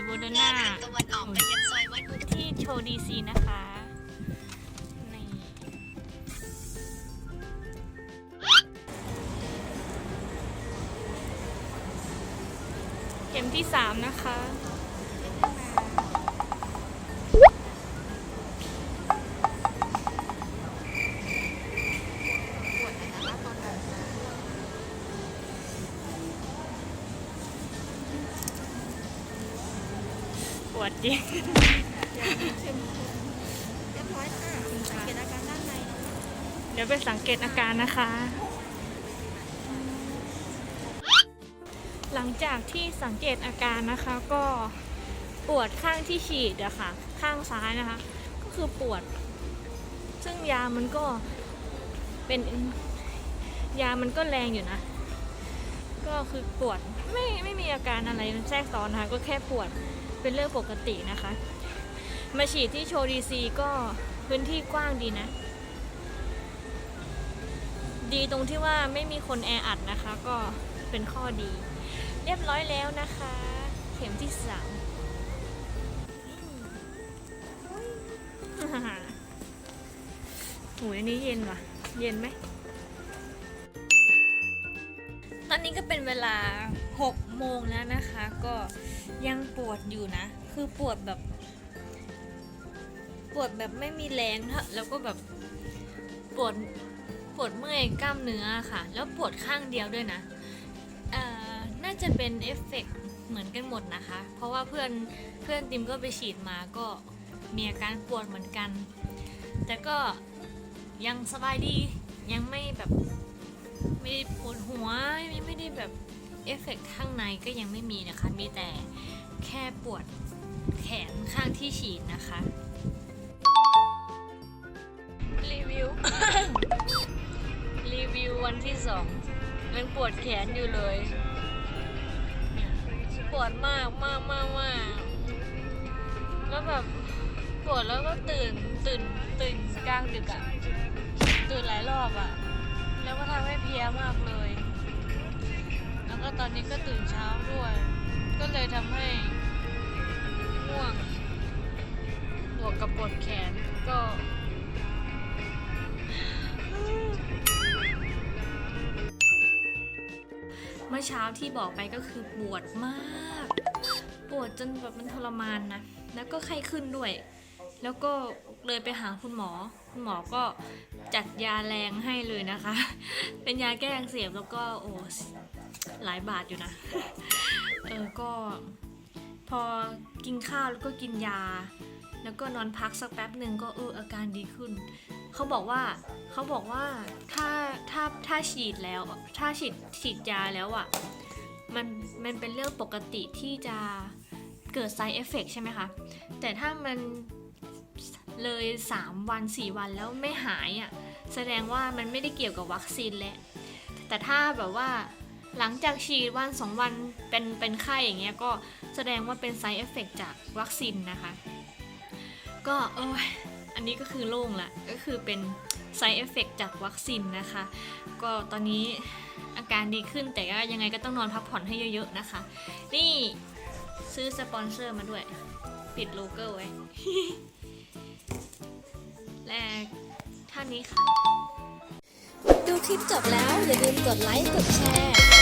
ดโมเดอร์นาตะวันออกไปยังซอยวัดอุดมที่โชว์ดีซีนะคะนี่เข็มที่สามนะคะ ดจริงเรียบร้อยค่ะสังเกตอาการด้านในนะคะเดี๋ยวไปสังเกตอาการนะคะ หลังจากที่สังเกตอาการนะคะก็ปวดข้างที่ฉีดอะค่ะ ข้างซ้ายนะคะ ก็คือปวด ซึ่งยามันก็เป็นยามันก็แรงอยู่นะ ก็คือปวดไม่ไม่มีอาการอะไรแทรกซ้อนนะคะก็แค่ปวด เป็นเรื่องปกตินะคะ มาฉีดที่โชว์ดีซีก็พื้นที่กว้างดีนะ ดีตรงที่ว่าไม่มีคนแออัดนะคะ ก็เป็นข้อดี เรียบร้อยแล้วนะคะ เข็มที่สามหูยอันนี้เย็นว่ะ เย็นไหม นี้ก็เป็นเวลา 6 โมงแล้วนะคะ ก็ยังปวดอยู่นะ คือปวดแบบ ปวดแบบไม่มีแรงนะแล้วก็แบบปวดปวดเมื่อยกล้ามเนื้อค่ะ แล้วปวดข้างเดียวด้วยนะน่าจะเป็นเอฟเฟกต์เหมือนกันหมดนะคะ เพราะว่าเพื่อนเพื่อนติมก็ไปฉีดมาก็มีอาการปวดเหมือนกัน แต่ก็ยังสบายดียังไม่แบบ ไม่ได้ปวดหัวไม่ไม่ได้แบบเอฟเฟกต์ข้างในก็ยังไม่มีนะคะ มีแต่แค่ปวดแขนข้างที่ฉีดนะคะ รีวิว รีวิววันที่สองยังปวดแขนอยู่เลยเนี่ยปวดมากมากมากมากแล้วแบบปวดแล้วก็ตื่นตื่นตื่นกลางดึกอะตื่นหลายรอบอะ แล้วก็ทำให้เพลียมากเลย แล้วก็ตอนนี้ก็ตื่นเช้าด้วย ก็เลยทำให้ง่วงบวกกับปวดแขนก็เมื่อเช้าที่บอกไปก็คือปวดมาก ปวดจนแบบมันทรมานนะ แล้วก็ไข้ขึ้นด้วย แล้วก็เลยไปหาคุณหมอ คุณหมอก็จัดยาแรงให้เลยนะคะ เป็นยาแก้อักเสบแล้วก็โอ้หลายบาทอยู่นะ เออก็พอกินข้าวแล้วก็กินยา แล้วก็นอนพักสักแป๊บหนึ่งก็เอออาการดีขึ้น เขาบอกว่าเขาบอกว่าถ้าถ้าถ้าฉีดแล้ว ถ้าฉีดฉีดยาแล้วอะ่ะมันมันเป็นเรื่องปกติที่จะเกิด side effect ใช่ไหมคะ แต่ถ้ามัน เลย 3 วัน 4 วันแล้วไม่หายอะ่ะแสดงว่ามันไม่ได้เกี่ยวกับวัคซีนแหละแต่ถ้าแบบว่าหลังจากฉีดวัน2วันเป็นเป็นไข้อย่างเงี้ยก็แสดงว่าเป็น side effect จากวัคซีนนะคะ ก็เอออันนี้ก็คือโล่งละก็คือเป็น side effect จากวัคซีนนะคะ ก็ตอนนี้อาการดีขึ้นแต่ก็ยังไงก็ต้องนอนพักผ่อนให้เยอะๆนะคะ นี่ซื้อสปอนเซอร์มาด้วย ปิดโลโก้ไว้ และท่านนี้ค่ะ ดูคลิปจบแล้วอย่าลืมกดไลค์ กดแชร์